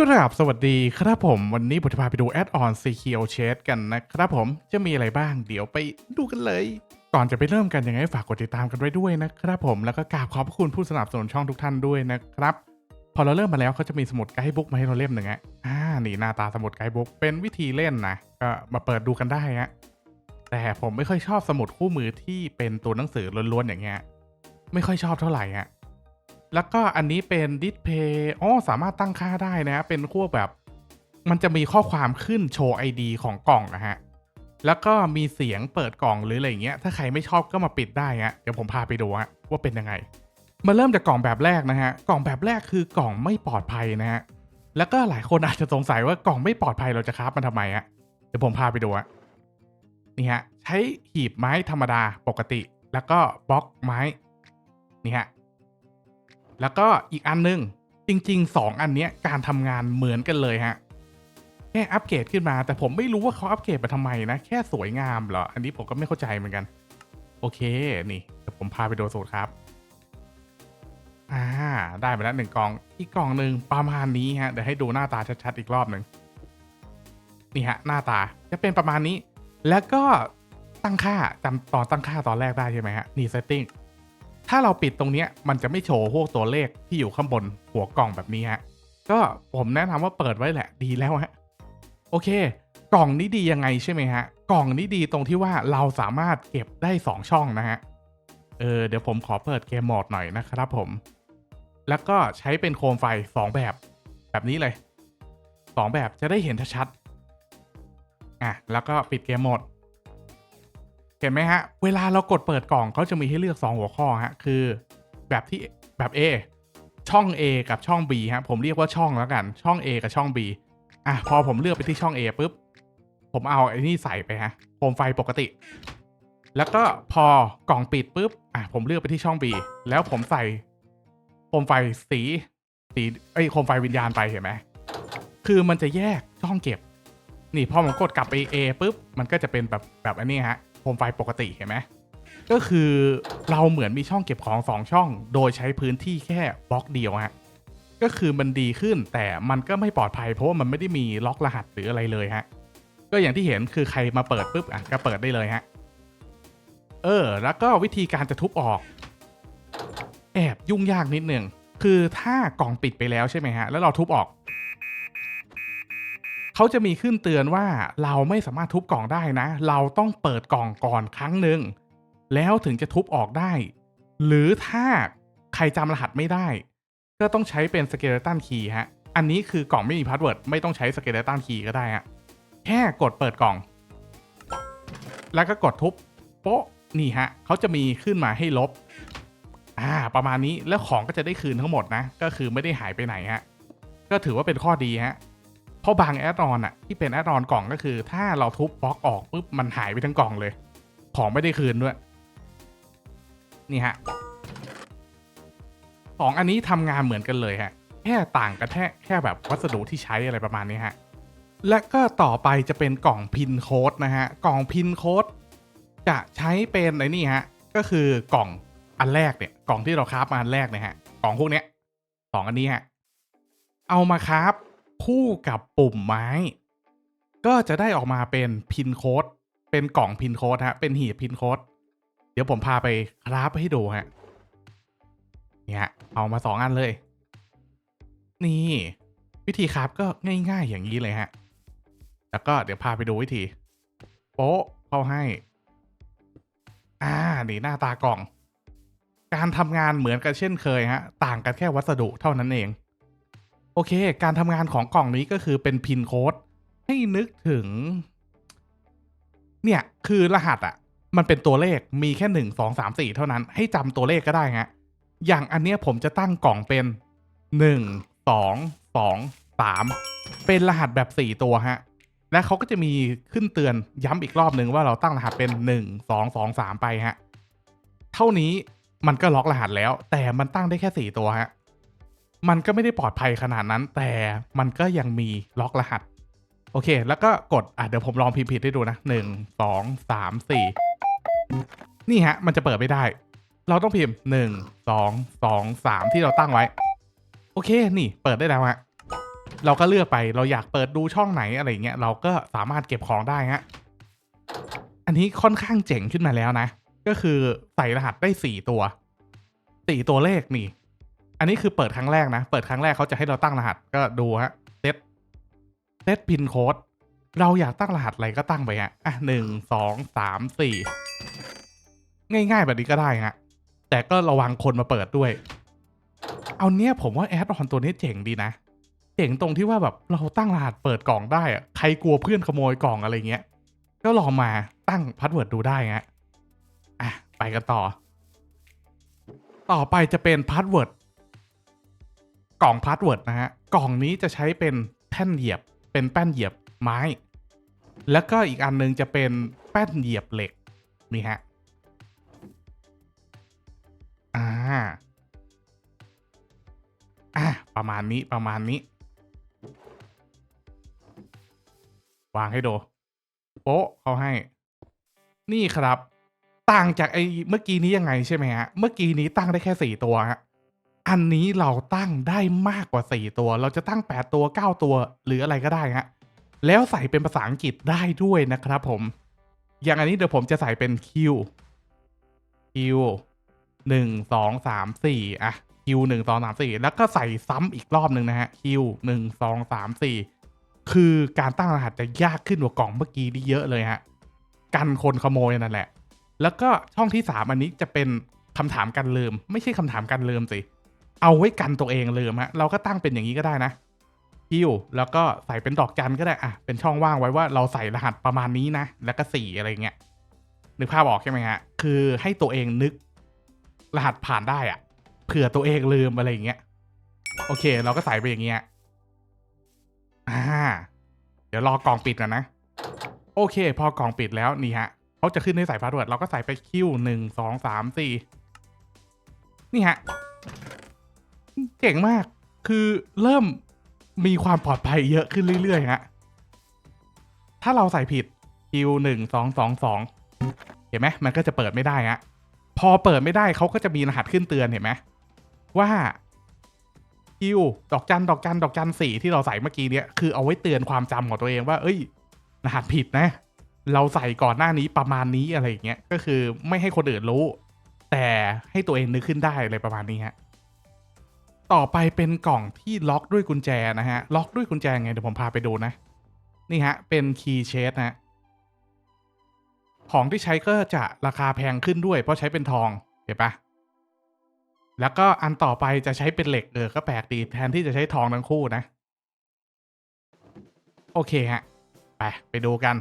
กราบสวัสดีครับผมวันนี้ผมจะพาไปดูแอดออน CKO Chat กันนะครับผมจะมีอะไรบ้างเดี๋ยวไปดูกันเลย ก่อนจะไปเริ่มกันยังไงฝากกดติดตามกันไว้ด้วยนะครับผมแล้วก็กราบขอบพระคุณผู้สนับสนุนช่องทุกท่านด้วยนะครับ พอเราเริ่มมาแล้วเขาจะมีสมุดไกด์บุ๊กมาให้เราเล่มหนึ่งฮะอ่านี่หน้าตาสมุดไกด์บุ๊กเป็นวิธีเล่นนะก็มาเปิดดูกันได้ฮะแต่ผมไม่ค่อยชอบสมุดคู่มือที่เป็นตัวหนังสือล้วนๆอย่างเงี้ยไม่ค่อยชอบเท่าไหร่ฮะ แล้วก็อันนี้เป็นดิสเพย์อ๋อสามารถตั้งค่าได้นะ เป็นขั้วแบบ มันจะมีข้อความขึ้นโชว์ ID ของกล่องนะฮะ แล้วก็มีเสียงเปิดกล่องหรืออะไรเงี้ย ถ้าใครไม่ชอบก็มาปิดได้ฮะ เดี๋ยวผมพาไปดูฮะว่าเป็นยังไง มาเริ่มจากกล่องแบบแรกนะฮะ กล่องแบบแรกคือกล่องไม่ปลอดภัยนะฮะ แล้วก็หลายคนอาจจะสงสัยว่ากล่องไม่ปลอดภัยเราจะคราฟมันทำไมฮะ เดี๋ยวผมพาไปดูฮะ นี่ฮะ ใช้หีบไม้ธรรมดาปกติ แล้วก็บล็อกไม้ นี่ฮะ แล้วก็อีกอันนึง จริง ๆ 2 อันเนี้ยการทำงานเหมือนกันเลยฮะแค่อัปเกรดขึ้นมา แต่ผมไม่รู้ว่าเขาอัปเกรดมาทำไมนะ แค่สวยงามเหรอ อันนี้ผมก็ไม่เข้าใจเหมือนกัน โอเคนี่เดี๋ยวผมพาไปดูสูตรครับอ่าได้มาแล้วหนึ่งกล่อง อีกกล่องหนึ่งประมาณนี้ฮะ เดี๋ยวให้ดูหน้าตาชัดๆอีกรอบหนึ่งนี่ฮะ หน้าตาจะเป็นประมาณนี้ แล้วก็ตั้งค่าจำตอนตั้งค่าตอนแรกได้ใช่ไหมฮะ นี่ setting ถ้าเราปิดตรงนี้มันจะไม่โชว์พวกตัวเลขที่อยู่ข้างบนหัวกล่องแบบนี้ฮะก็ผมแนะนำว่าเปิดไว้แหละดีแล้วฮะโอเค กล่องนี้ดียังไงใช่ไหมฮะ กล่องนี้ดีตรงที่ว่าเราสามารถเก็บได้ 2 ช่องนะฮะเออเดี๋ยวผมขอเปิดเกมโหมดหน่อยนะครับผม แล้วก็ใช้เป็นโคมไฟ 2 แบบ แบบนี้เลย 2 แบบจะได้เห็นชัดๆอะแล้วก็ปิดเกมโหมด เห็นไหมฮะ เวลาเรากดเปิดกล่องเขาจะมีให้เลือก 2 หัวข้อฮะ คือแบบที่แบบ A ช่อง A กับช่อง B ฮะ ผมเรียกว่าช่องแล้วกัน ช่อง A กับช่อง B อะ พอผมเลือกไปที่ช่อง A ปุ๊บ ผมเอาไอ้นี่ใส่ไปฮะ โคมไฟปกติ แล้วก็พอกล่องปิดปุ๊บ อะ ผมเลือกไปที่ช่อง B แล้วผมใส่โคมไฟสี สีไอ้โคมไฟวิญญาณไปเห็นไหม คือมันจะแยกช่องเก็บ นี่พอผมกดกลับไป A ปุ๊บ มันก็จะเป็นแบบแบบอันนี้ฮะ โคมไฟปกติเห็นไหมก็คือเราเหมือนมีช่องเก็บของสองช่อง โดยใช้พื้นที่แค่บล็อกเดียวฮะก็คือมันดีขึ้นแต่มันก็ไม่ปลอดภัยเพราะว่ามันไม่ได้มีล็อกรหัสหรืออะไรเลยฮะก็อย่างที่เห็นคือใครมาเปิดปุ๊บอะก็เปิดได้เลยฮะเออ แล้วก็วิธีการจะทุบออก แอบยุ่งยากนิดหนึ่งคือถ้ากล่องปิดไปแล้วใช่ไหมฮะ แล้วเราทุบออก เขาจะมีขึ้นเตือนว่าเราไม่สามารถทุบกล่องได้นะ เราต้องเปิดกล่องก่อนครั้งหนึ่งแล้วถึงจะทุบออกได้ หรือถ้าใครจำรหัสไม่ได้ ก็ต้องใช้เป็นสเกเลตันคีย์ฮะ อันนี้คือกล่องไม่มีพาสเวิร์ดไม่ต้องใช้สเกเลตันคีย์ก็ได้ฮะ แค่กดเปิดกล่อง แล้วก็กดทุบโป๊ะนี่ฮะเขาจะมีขึ้นมาให้ลบ อ่า ประมาณนี้แล้วของก็จะได้คืนทั้งหมดนะ ก็คือไม่ได้หายไปไหนฮะ ก็ถือว่าเป็นข้อดีฮะ เพราะบางแอดออนอะที่เป็นแอดออนกล่องก็คือ ถ้าเราทุบบล็อกออกปุ๊บมันหายไปทั้งกล่องเลย ของไม่ได้คืนด้วย นี่ฮะสองอันนี้ทำงานเหมือนกันเลยฮะ แค่ต่างกันแค่แค่แบบวัสดุที่ใช้อะไรประมาณนี้ฮะ และก็ต่อไปจะเป็นกล่องพินโค้ดนะฮะ กล่องพินโค้ดจะใช้เป็นไอ้นี่ฮะ ก็คือกล่องอันแรกเนี่ย กล่องที่เราคราฟมาอันแรกเนี่ยฮะ กล่องพวกเนี้ยสองอันนี้ฮะ เอามาคราฟ คู่กับปุ่มไม้ ก็จะได้ออกมาเป็นพินโค้ดเป็นกล่องพินโค้ดฮะ เป็นหีบพินโค้ดเดี๋ยวผมพาไปคราฟให้ดูฮะเนี่ยเอามาสองอันเลย นี่ วิธีคราฟก็ง่ายๆอย่างนี้เลยฮะ แล้วก็เดี๋ยวพาไปดูวิธี โป๊ะเข้าให้ อ่า นี่หน้าตากล่อง การทำงานเหมือนกันเช่นเคยฮะ ต่างกันแค่วัสดุเท่านั้นเอง อเค การทำงานของกล่องนี้ก็คือเป็นพินโค้ดให้นึกถึง เนี่ยคือรหัสอะมันเป็นตัวเลขมีแค่หนึ่งสองสามสี่เท่านั้น ให้จำตัวเลขก็ได้ฮะอย่างอันเนี้ยผมจะตั้งกล่องเป็นหนึ่งสองสองสามเป็นรหัสแบบสี่ตัวฮะและเขาก็จะมีขึ้นเตือนย้ำอีกรอบหนึ่งว่าเราตั้งรหัสเป็นหนึ่งสองสองสามไปฮะเท่านี้มันก็ล็อกรหัสแล้ว แต่มันตั้งได้แค่สี่ตัวฮะ มันก็ไม่ได้ปลอดภัยขนาดนั้น แต่มันก็ยังมีล็อกรหัส โอเค แล้วก็กด อะ เดี๋ยวผมลองพิมพ์ผิดให้ดูนะหนึ่งสองสามสี่นี่ฮะ มันจะเปิดไม่ได้ เราต้องพิมพ์หนึ่งสองสองสามที่เราตั้งไว้ โอเค นี่เปิดได้แล้วฮะ เราก็เลือกไป เราอยากเปิดดูช่องไหนอะไรเงี้ย เราก็สามารถเก็บของได้ฮะ อันนี้ค่อนข้างเจ๋งขึ้นมาแล้วนะ ก็คือใส่รหัสได้สี่ตัวสี่ตัวเลขนี่ อันนี้คือเปิดครั้งแรกนะ เปิดครั้งแรกเขาจะให้เราตั้งรหัสก็ดูฮะเซตเซตพินโค้ดเราอยากตั้งรหัสอะไรก็ตั้งไปฮะอะหนึ่งสองสามสี่ง่ายๆแบบนี้ก็ได้ฮะแต่ก็ระวังคนมาเปิดด้วย เอาเนี้ยผมว่าแอดออนตัวนี้เจ๋งดีนะเจ๋งตรงที่ว่าแบบเราตั้งรหัสเปิดกล่องได้อะใครกลัวเพื่อนขโมยกล่องอะไรเงี้ย ก็ลองมาตั้งพาสเวิร์ดดูได้ฮะอะไปกันต่อ ต่อไปจะเป็นพาสเวิร์ด กล่องพาสเวิร์ดนะฮะกล่องนี้จะใช้เป็นแท่นเหยียบ เป็นแป้นเหยียบไม้ แล้วก็อีกอันนึงจะเป็นแป้นเหยียบเหล็กนี่ฮะอ่าอะประมาณนี้ประมาณนี้ วางให้ดูโป๊ะเขาให้ นี่ครับ ต่างจากไอ้เมื่อกี้นี้ยังไงใช่ไหมฮะ เมื่อกี้นี้ตั้งได้แค่สี่ตัวฮะ อันนี้เราตั้งได้มากกว่าสี่ตัว เราจะตั้งแปดตัวเก้าตัว หรืออะไรก็ได้ฮะแล้วใส่เป็นภาษาอังกฤษได้ด้วยนะครับผม อย่างอันนี้เดี๋ยวผมจะใส่เป็น Q Q หนึ่งสองสามสี่อะ Q หนึ่งสองสามสี่แล้วก็ใส่ซ้ำอีกรอบหนึ่งนะฮะ Q หนึ่งสองสามสี่คือการตั้งรหัสจะยากขึ้นกว่ากล่องเมื่อกี้นี่เยอะเลยฮะ กันคนขโมยนั่นแหละ แล้วก็ช่องที่สามอันนี้จะเป็นคำถามกันลืม ไม่ใช่คำถามกันลืมสิ เอาไว้กันตัวเองลืมฮะเราก็ตั้งเป็นอย่างนี้ก็ได้นะคิวแล้วก็ใส่เป็นดอกจันก็ได้อะเป็นช่องว่างไว้ว่าเราใส่รหัสประมาณนี้นะ แล้วก็สี่อะไรเงี้ยนึกภาพออกใช่ไหมฮะคือให้ตัวเองนึกรหัสผ่านได้อะเผื่อตัวเองลืมอะไรอย่างเงี้ยโอเค เราก็ใส่ไปอย่างเงี้ยอ่าเดี๋ยวรอกล่องปิดกันนะโอเค พอกล่องปิดแล้วนี่ฮะเขาจะขึ้นให้ใส่พาสเวิร์ดเราก็ใส่ไปคิวหนึ่งสองสามสี่นี่ฮะ เจ๋งมาก คือเริ่มมีความปลอดภัยเยอะขึ้นเรื่อยๆฮะ ถ้าเราใส่ผิดคิวหนึ่งสองสองสองเห็นไหมมันก็จะเปิดไม่ได้ฮะ พอเปิดไม่ได้เขาก็จะมีรหัสขึ้นเตือนเห็นไหมว่าคิวดอกจันดอกจันดอกจันสี่ที่เราใส่เมื่อกี้เนี้ยคือเอาไว้เตือนความจำของตัวเองว่า เอ้ย รหัสผิดนะ เราใส่ก่อนหน้านี้ประมาณนี้อะไรอย่างเงี้ยก็คือไม่ให้คนอื่นรู้ แต่ให้ตัวเองนึกขึ้นได้อะไรประมาณนี้ฮะ ต่อไปเป็นกล่องที่ล็อกด้วยกุญแจนะฮะ ล็อกด้วยกุญแจไงเดี๋ยวผมพาไปดูนะ นี่ฮะ เป็นคีย์เชสนะฮะ ของที่ใช้ก็จะราคาแพงขึ้นด้วย เพราะใช้เป็นทอง เห็นปะแล้วก็อันต่อไปจะใช้เป็นเหล็กเออก็แปลกดีแทนที่จะใช้ทองทั้งคู่นะ โอเคฮะ ไปไปดูกัน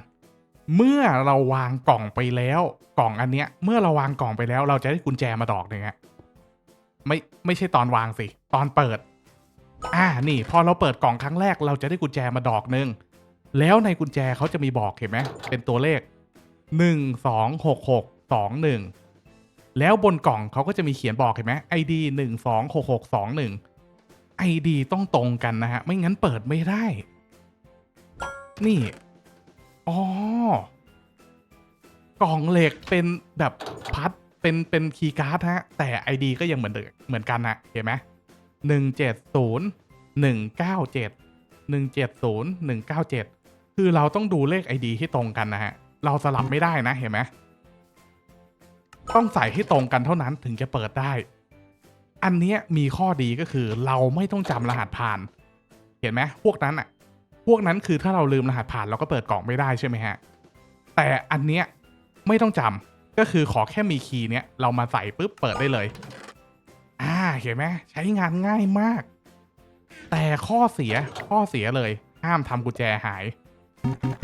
เมื่อเราวางกล่องไปแล้ว กล่องอันเนี้ย เมื่อเราวางกล่องไปแล้ว เราจะได้กุญแจมาดอกหนึ่งฮะ ไม่ไม่ใช่ตอนวางสิ ตอนเปิด อ่านี่พอเราเปิดกล่องครั้งแรกเราจะได้กุญแจมาดอกหนึ่งแล้วในกุญแจเขาจะมีบอกเห็นไหมเป็นตัวเลขหนึ่งสองหกหกสองหนึ่งแล้วบนกล่องเขาก็จะมีเขียนบอกเห็นไหม ID หนึ่งสองหกหกสองหนึ่ง ID ต้องตรงกันนะฮะ ไม่งั้นเปิดไม่ได้ นี่ อ๋อ กล่องเหล็กเป็นแบบพัด เป็นเป็นคีย์การ์ดฮะ แต่ ID ก็ยังเหมือนเดิมเหมือนกันนะเห็นไหมหนึ่งเจ็ดศูนย์หนึ่งเก้าเจ็ดหนึ่งเจ็ดศูนย์หนึ่งเก้าเจ็ดคือเราต้องดูเลข ID ที่ตรงกันนะฮะ เราสลับไม่ได้นะเห็นไหมต้องใส่ให้ตรงกันเท่านั้นถึงจะเปิดได้ อันนี้มีข้อดีก็คือเราไม่ต้องจำรหัสผ่าน เห็นไหมพวกนั้นอะพวกนั้นคือถ้าเราลืมรหัสผ่านเราก็เปิดกล่องไม่ได้ใช่ไหมฮะ แต่อันเนี้ยไม่ต้องจำ ก็คือขอแค่มีคีย์เนี้ยเรามาใส่ปุ๊บเปิดได้เลย อ่าเห็นไหมใช้งานง่ายมาก แต่ข้อเสียข้อเสียเลย ห้ามทำกุญแจหาย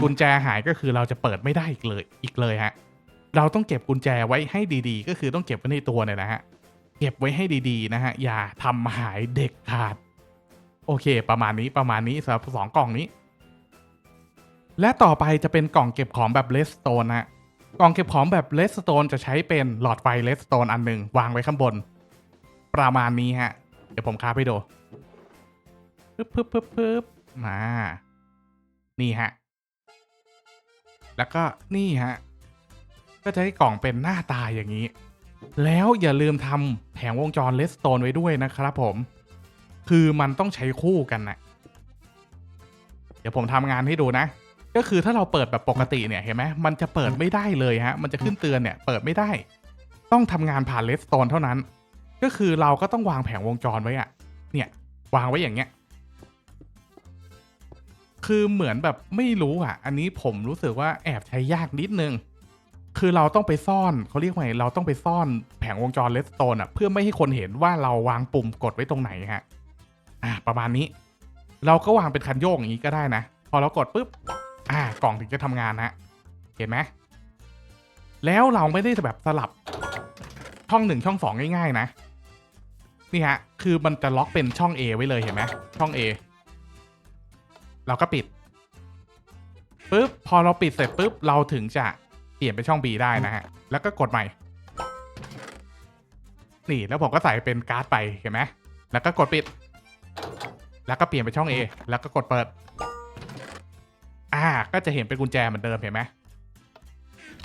กุญแจหายก็คือเราจะเปิดไม่ได้อีกเลยอีกเลยฮะ เราต้องเก็บกุญแจไว้ให้ดีๆ ก็คือต้องเก็บไว้ในตัวเนี่ยนะฮะเก็บไว้ให้ดีๆนะฮะอย่าทำหายเด็กขาด โอเค ประมาณนี้ประมาณนี้สำหรับสองกล่องนี้ และต่อไปจะเป็นกล่องเก็บของแบบเลสโตนฮะ กล่องเก็บของแบบเลสโตนจะใช้เป็นหลอดไฟเลสโตนอันหนึ่งวางไว้ข้างบน ประมาณนี้ฮะ เดี๋ยวผมคาไปดูปึ๊บปึ๊บปึ๊บปึ๊บมา นี่ฮะ แล้วก็นี่ฮะ ก็จะให้กล่องเป็นหน้าตาอย่างนี้ แล้วอย่าลืมทำแผงวงจรเลสโตนไว้ด้วยนะครับผม คือมันต้องใช้คู่กันนะเดี๋ยวผมทำงานให้ดูนะ ก็คือถ้าเราเปิดแบบปกติเนี่ยเห็นไหมมันจะเปิดไม่ได้เลยฮะ มันจะขึ้นเตือนเนี่ยเปิดไม่ได้ ต้องทำงานผ่านเลสโตนเท่านั้น ก็คือเราก็ต้องวางแผงวงจรไว้อะเนี่ย วางไว้อย่างเงี้ย คือเหมือนแบบไม่รู้อะ อันนี้ผมรู้สึกว่าแอบใช้ยากนิดนึง คือเราต้องไปซ่อนเขาเรียกว่าไงเราต้องไปซ่อนแผงวงจรเลสโตนอะ เพื่อไม่ให้คนเห็นว่าเราวางปุ่มกดไว้ตรงไหนฮะ อ่า ประมาณนี้ เราก็วางเป็นคันโยกอย่างนี้ก็ได้นะ พอเรากดปุ๊บ อ่ากล่องถึงจะทำงานนะเห็นไหมแล้วเราไม่ได้แบบสลับช่องหนึ่งช่องสองง่าย ๆ นะ นี่ฮะ คือมันจะล็อกเป็นช่อง A ไว้เลยเห็นไหมช่อง A เราก็ปิดปุ๊บพอเราปิดเสร็จปุ๊บเราถึงจะเปลี่ยนเป็นช่อง B ได้นะฮะ แล้วก็กดใหม่ นี่แล้วผมก็ใส่เป็นการ์ดไปเห็นไหมแล้วก็กดปิด แล้วก็เปลี่ยนเป็นช่อง A แล้วก็กดเปิด อ่า ก็จะเห็นเป็นกุญแจเหมือนเดิมเห็นไหม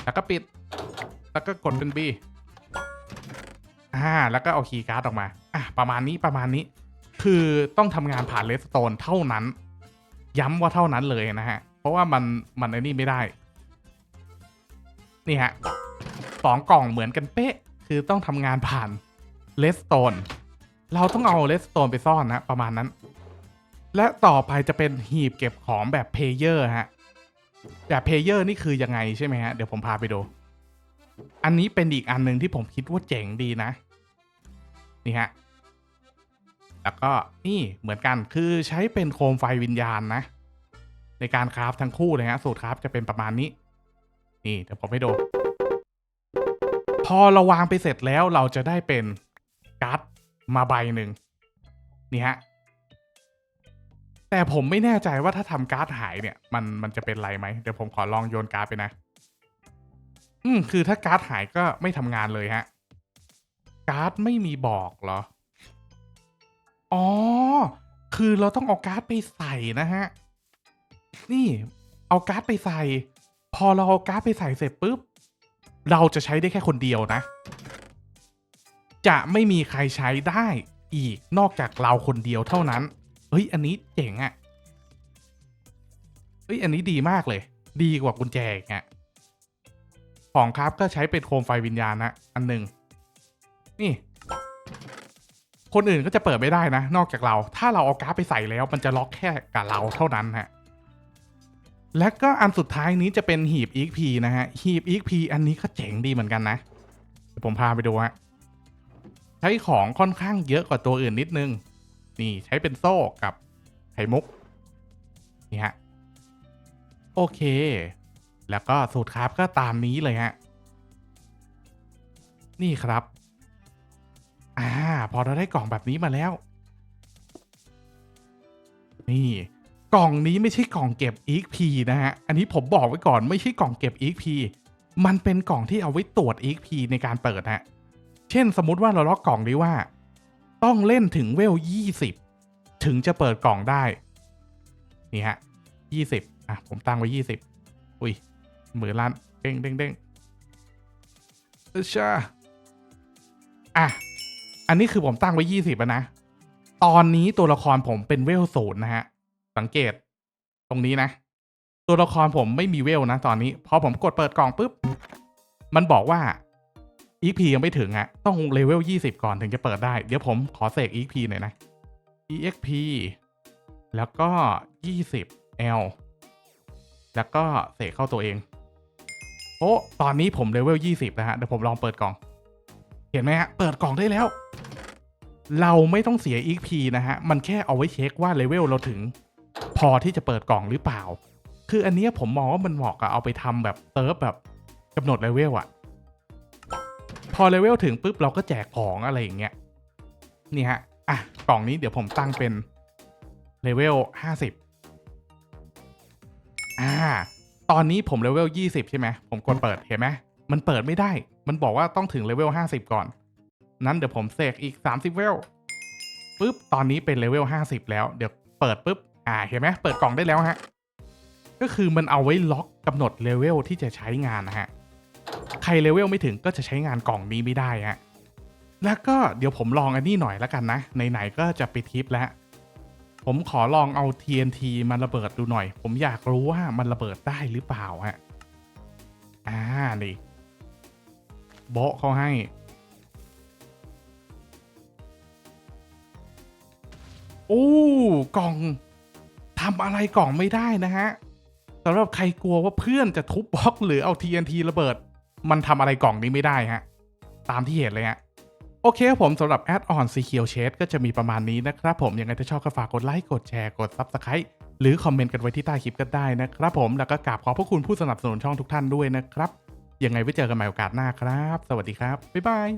แล้วก็ปิด แล้วก็กดเป็น B อ่า แล้วก็เอาคีย์การ์ดออกมา อะ ประมาณนี้ประมาณนี้ คือต้องทำงานผ่านเลสโตนเท่านั้น ย้ำว่าเท่านั้นเลยนะฮะ เพราะว่ามันมันไอ้นี่ไม่ได้ นี่ฮะสองกล่องเหมือนกันเป๊ะ คือต้องทำงานผ่านเลสโตนเราต้องเอาเลสโตนไปซ่อนนะ ประมาณนั้น และต่อไปจะเป็นหีบเก็บของแบบเพเยอร์ฮะ แบบเพเยอร์นี่คือยังไงใช่ไหมฮะ เดี๋ยวผมพาไปดู อันนี้เป็นอีกอันหนึ่งที่ผมคิดว่าเจ๋งดีนะ นี่ฮะ แล้วก็นี่เหมือนกันคือใช้เป็นโคมไฟวิญญาณนะ ในการคราฟทั้งคู่เลยฮะ สูตรคราฟจะเป็นประมาณนี้ นี่เดี๋ยวผมให้ดู พอเราวางไปเสร็จแล้วเราจะได้เป็นการ์ดมาใบหนึ่งนี่ฮะ แต่ผมไม่แน่ใจว่าถ้าทำการ์ดหายเนี่ย มันมันจะเป็นไรไหมเดี๋ยวผมขอลองโยนการ์ดไปนะ อืมคือถ้าการ์ดหายก็ไม่ทำงานเลยฮะ การ์ดไม่มีบอกเหรอ อ๋อ คือเราต้องเอาการ์ดไปใส่นะฮะ นี่ เอาการ์ดไปใส่ พอเราเอาการ์ดไปใส่เสร็จปุ๊บ เราจะใช้ได้แค่คนเดียวนะ จะไม่มีใครใช้ได้อีกนอกจากเราคนเดียวเท่านั้น เฮ้ย อันนี้เจ๋งอะ่ะเฮ้ย อันนี้ดีมากเลย ดีกว่ากุญแจอีกอะของครับก็ใช้เป็นโคมไฟวิญญาณนะ อันหนึ่งนี่ คนอื่นก็จะเปิดไม่ได้นะ นอกจากเรา ถ้าเราเอาการ์ดไปใส่แล้ว มันจะล็อกแค่กับเราเท่านั้นฮะ และก็อันสุดท้ายนี้จะเป็นหีบ EXP นะฮะ หีบ EXP อันนี้ก็เจ๋งดีเหมือนกันนะเดี๋ยวผมพาไปดูฮะ ใช้ของค่อนข้างเยอะกว่าตัวอื่นนิดนึง นี่ใช้เป็นโซ่กับไข่มุก นี่ฮะ โอเค แล้วก็สูตรคราฟก็ตามนี้เลยฮะ นี่ครับ อ่า พอเราได้กล่องแบบนี้มาแล้ว นี่กล่องนี้ไม่ใช่กล่องเก็บ EXP นะฮะ อันนี้ผมบอกไว้ก่อนไม่ใช่กล่องเก็บ EXP มันเป็นกล่องที่เอาไว้ตรวจ EXP ในการเปิดฮะ เช่นสมมติว่าเราล็อกกล่องนี้ว่า ต้องเล่นถึงเวล 20 ถึงจะเปิดกล่องได้ นี่ฮะ 20 อะ ผมตั้งไว้ 20 อุ้ยหมือล้านเด้งเด้งเด้งเออชาอะ อันนี้คือผมตั้งไว้ 20อะนะ ตอนนี้ตัวละครผมเป็นเวลศูนย์นะฮะ สังเกตตรงนี้นะ ตัวละครผมไม่มีเวลนะตอนนี้ พอผมกดเปิดกล่องปุ๊บ มันบอกว่า EXP ยังไม่ถึงอะต้องเลเวล 20 ก่อนถึงจะเปิดได้ เดี๋ยวผมขอเสก EXP หน่อยนะ EXP แล้วก็ 20 L แล้วก็เสกเข้าตัวเอง โอ้ตอนนี้ผมเลเวล 20 นะฮะ เดี๋ยวผมลองเปิดกล่อง เห็นไหมฮะ เปิดกล่องได้แล้ว เราไม่ต้องเสีย EXP นะฮะ มันแค่เอาไว้เช็คว่าเลเวลเราถึง พอที่จะเปิดกล่องหรือเปล่า คืออันนี้ผมมองว่ามันเหมาะกับเอาไปทำแบบเติร์ฟแบบกำหนดเลเวลอะ อเลเวลถึงปุ๊บเราก็แจกของอะไรอย่างเงี้ยนี่ฮะอะกล่องนี้เดี๋ยวผมตั้งเป็นเลเวล50อ่า ตอนนี้ผมเลเวล20ใช่ไหมผมกดเปิดเห็นไหมมันเปิดไม่ได้ มันบอกว่าต้องถึงเลเวล50ก่อน นั้นเดี๋ยวผมเสกอีก30เวลปุ๊บ ตอนนี้เป็นเลเวล50แล้ว เดี๋ยวเปิดปุ๊บ อ่า เห็นไหมเปิดกล่องได้แล้วฮะ ก็คือมันเอาไว้ล็อกกำหนดเลเวลที่จะใช้งานนะฮะ ใครเลเวลไม่ถึงก็จะใช้งานกล่องนี้ไม่ได้ฮะแล้วก็เดี๋ยวผมลองอันนี้หน่อยแล้วกันนะไหนๆก็จะไปทิปแล้ว ผมขอลองเอา TNT มาระเบิดดูหน่อย ผมอยากรู้ว่ามันระเบิดได้หรือเปล่าฮะอ่านี่โบะเขาให้ โอ้กล่องทำอะไรกล่องไม่ได้นะฮะสำหรับใครกลัวว่าเพื่อนจะทุบบล็อกหรือเอา TNT ระเบิด มันทำอะไรกล่องนี้ไม่ได้ฮะ ตามที่เห็นเลยฮะ โอเคครับผมสำหรับแอดออนสีเขียวเชดก็จะมีประมาณนี้นะครับผม ยังไงถ้าชอบก็ฝากกดไลค์ กดแชร์ กด Subscribe หรือคอมเมนต์กันไว้ที่ใต้คลิปก็ได้นะครับผม แล้วก็กราบขอบพระคุณผู้สนับสนุนช่องทุกท่านด้วยนะครับ ยังไงไว้เจอกันใหม่โอกาสหน้าครับ สวัสดีครับ บ๊ายบาย